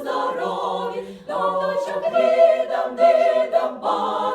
здорові, до дочок видам, дидам, ба.